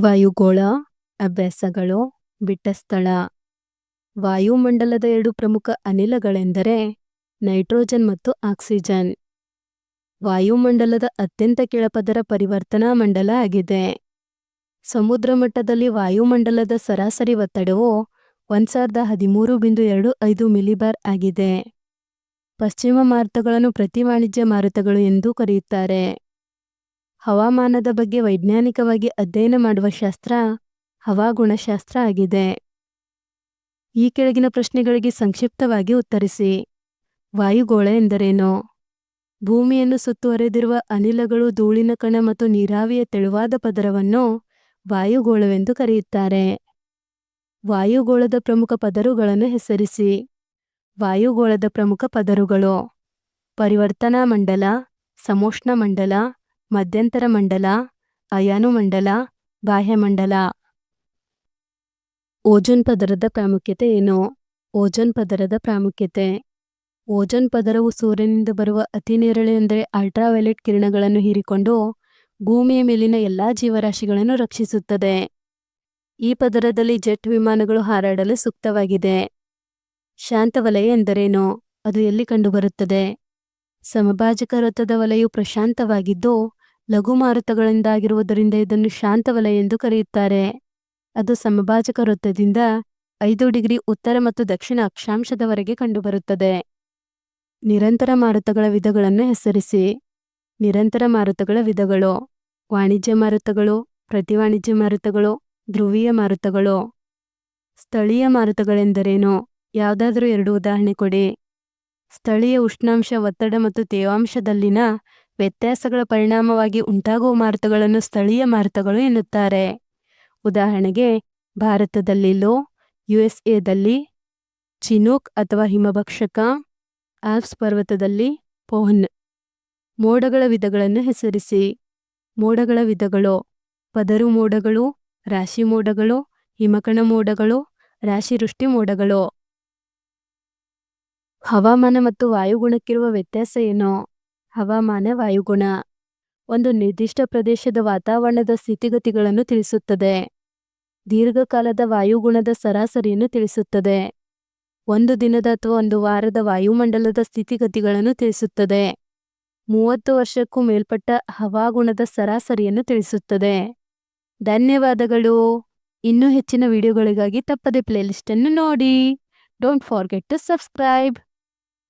ವಾಯುಗೋಳ, ಅಭ್ಯಾಸಗಳು ಬಿಟ್ಟ ಸ್ಥಳ ವಾಯುಮಂಡಲದ ಎರಡು ಪ್ರಮುಖ ಅನಿಲಗಳೆಂದರೆ ನೈಟ್ರೋಜನ್ ಮತ್ತು ಆಕ್ಸಿಜನ್. ವಾಯುಮಂಡಲದ ಅತ್ಯಂತ ಕೆಳಪದರ ಪರಿವರ್ತನಾ ಮಂಡಲ ಆಗಿದೆ. ಸಮುದ್ರ ಮಟ್ಟದಲ್ಲಿ ವಾಯುಮಂಡಲದ ಸರಾಸರಿ ಒತ್ತಡವು ಒಂದು ಸಾವಿರದ ಹದಿಮೂರು ಬಿಂದು ಎರಡು ಐದು ಮಿಲಿಬಾರ್ ಆಗಿದೆ. ಪಶ್ಚಿಮ ಮಾರುತಗಳನ್ನು ಪ್ರತಿ ವಾಣಿಜ್ಯ ಮಾರುತಗಳು ಎಂದೂ ಕರೆಯುತ್ತಾರೆ. ಹವಾಮಾನದ ಬಗ್ಗೆ ವೈಜ್ಞಾನಿಕವಾಗಿ ಅಧ್ಯಯನ ಮಾಡುವ ಶಾಸ್ತ್ರ ಹವಾಗುಣಶಾಸ್ತ್ರ ಆಗಿದೆ. ಈ ಕೆಳಗಿನ ಪ್ರಶ್ನೆಗಳಿಗೆ ಸಂಕ್ಷಿಪ್ತವಾಗಿ ಉತ್ತರಿಸಿ. ವಾಯುಗೋಳ ಎಂದರೇನು? ಭೂಮಿಯನ್ನು ಸುತ್ತುವರೆದಿರುವ ಅನಿಲಗಳು ಧೂಳಿನ ಕಣ ಮತ್ತು ನೀರಾವಿಯ ತೆಳುವಾದ ಪದರವನ್ನು ವಾಯುಗೋಳವೆಂದು ಕರೆಯುತ್ತಾರೆ. ವಾಯುಗೋಳದ ಪ್ರಮುಖ ಪದರುಗಳನ್ನು ಹೆಸರಿಸಿ. ವಾಯುಗೋಳದ ಪ್ರಮುಖ ಪದರುಗಳು ಪರಿವರ್ತನಾ ಮಂಡಲ, ಸಮೋಷ್ಣ ಮಂಡಲ ಮಧ್ಯಂತರ ಮಂಡಲ ಅಯಾನುಮಂಡಲ ಬಾಹ್ಯಮಂಡಲ ಓಜೋನ್ ಪದರದ ಪ್ರಾಮುಖ್ಯತೆ ಏನು? ಓಜೋನ್ ಪದರದ ಪ್ರಾಮುಖ್ಯತೆ. ಓಜೋನ್ ಪದರವು ಸೂರ್ಯನಿಂದ ಬರುವ ಅತಿ ನೇರಳೆ ಅಂದರೆ ಅಲ್ಟ್ರಾವೈಲೆಟ್ ಕಿರಣಗಳನ್ನು ಹೀರಿಕೊಂಡು ಭೂಮಿಯ ಮೇಲಿನ ಎಲ್ಲಾ ಜೀವರಾಶಿಗಳನ್ನು ರಕ್ಷಿಸುತ್ತದೆ. ಈ ಪದರದಲ್ಲಿ ಜೆಟ್ ವಿಮಾನಗಳು ಹಾರಾಡಲು ಸೂಕ್ತವಾಗಿದೆ. ಶಾಂತ ವಲಯ ಎಂದರೇನು? ಅದು ಎಲ್ಲಿ ಕಂಡುಬರುತ್ತದೆ? ಸಮಭಾಜಕ ವೃತ್ತದ ವಲಯವು ಪ್ರಶಾಂತವಾಗಿದ್ದು ಲಘು ಮಾರುತಗಳಿಂದಾಗಿರುವುದರಿಂದ ಇದನ್ನು ಶಾಂತವಲಯ ಎಂದು ಕರೆಯುತ್ತಾರೆ. ಅದು ಸಮಭಾಜಕ ವೃತ್ತದಿಂದ ಐದು ಡಿಗ್ರಿ ಉತ್ತರ ಮತ್ತು ದಕ್ಷಿಣ ಅಕ್ಷಾಂಶದವರೆಗೆ ಕಂಡುಬರುತ್ತದೆ. ನಿರಂತರ ಮಾರುತಗಳ ವಿಧಗಳನ್ನು ಹೆಸರಿಸಿ. ನಿರಂತರ ಮಾರುತಗಳ ವಿಧಗಳು. ವಾಣಿಜ್ಯ ಮಾರುತಗಳು ಪ್ರತಿವಾಣಿಜ್ಯ ಮಾರುತಗಳು, ಧ್ರುವೀಯ ಮಾರುತಗಳು. ಸ್ಥಳೀಯ ಮಾರುತಗಳೆಂದರೇನು? ಯಾವುದಾದರೂ ಎರಡು ಉದಾಹರಣೆ ಕೊಡಿ. ಸ್ಥಳೀಯ ಉಷ್ಣಾಂಶ ಒತ್ತಡ ಮತ್ತು ತೇವಾಂಶದಲ್ಲಿನ ವ್ಯತ್ಯಾಸಗಳ ಪರಿಣಾಮವಾಗಿ ಉಂಟಾಗುವ ಮಾರುತಗಳನ್ನು ಸ್ಥಳೀಯ ಮಾರುತಗಳು ಎನ್ನುತ್ತಾರೆ. ಉದಾಹರಣೆಗೆ, ಭಾರತದಲ್ಲಿ ಲೋ ಯು ಎಸ್ ಎದಲ್ಲಿ ಚಿನೂಕ್ ಅಥವಾ ಹಿಮಭಕ್ಷಕ, ಆಲ್ಪ್ಸ್ ಪರ್ವತದಲ್ಲಿ ಪೋಹನ್. ಮೋಡಗಳ ವಿಧಗಳನ್ನು ಹೆಸರಿಸಿ. ಮೋಡಗಳ ವಿಧಗಳು, ಪದರು ಮೋಡಗಳು, ರಾಶಿ ಮೋಡಗಳು, ಹಿಮಕಣ ಮೋಡಗಳು ರಾಶಿವೃಷ್ಟಿ ಮೋಡಗಳು. ಹವಾಮಾನ ಮತ್ತು ವಾಯುಗುಣಕ್ಕಿರುವ ವ್ಯತ್ಯಾಸ ಏನು? ಹವಾಮಾನ ವಾಯುಗುಣ. ಒಂದು ನಿರ್ದಿಷ್ಟ ಪ್ರದೇಶದ ವಾತಾವರಣದ ಸ್ಥಿತಿಗತಿಗಳನ್ನು ತಿಳಿಸುತ್ತದೆ. ದೀರ್ಘಕಾಲದ ವಾಯುಗುಣದ ಸರಾಸರಿಯನ್ನು ತಿಳಿಸುತ್ತದೆ. ಒಂದು ದಿನದ ಅಥವಾ ಒಂದು ವಾರದ ವಾಯುಮಂಡಲದ ಸ್ಥಿತಿಗತಿಗಳನ್ನು ತಿಳಿಸುತ್ತದೆ. ಮೂವತ್ತು ವರ್ಷಕ್ಕೂ ಮೇಲ್ಪಟ್ಟ ಹವಾಗುಣದ ಸರಾಸರಿಯನ್ನು ತಿಳಿಸುತ್ತದೆ. ಧನ್ಯವಾದಗಳು. ಇನ್ನೂ ಹೆಚ್ಚಿನ ವಿಡಿಯೋಗಳಿಗಾಗಿ ತಪ್ಪದೆ ಪ್ಲೇಲಿಸ್ಟನ್ನು ನೋಡಿ. Don't forget to subscribe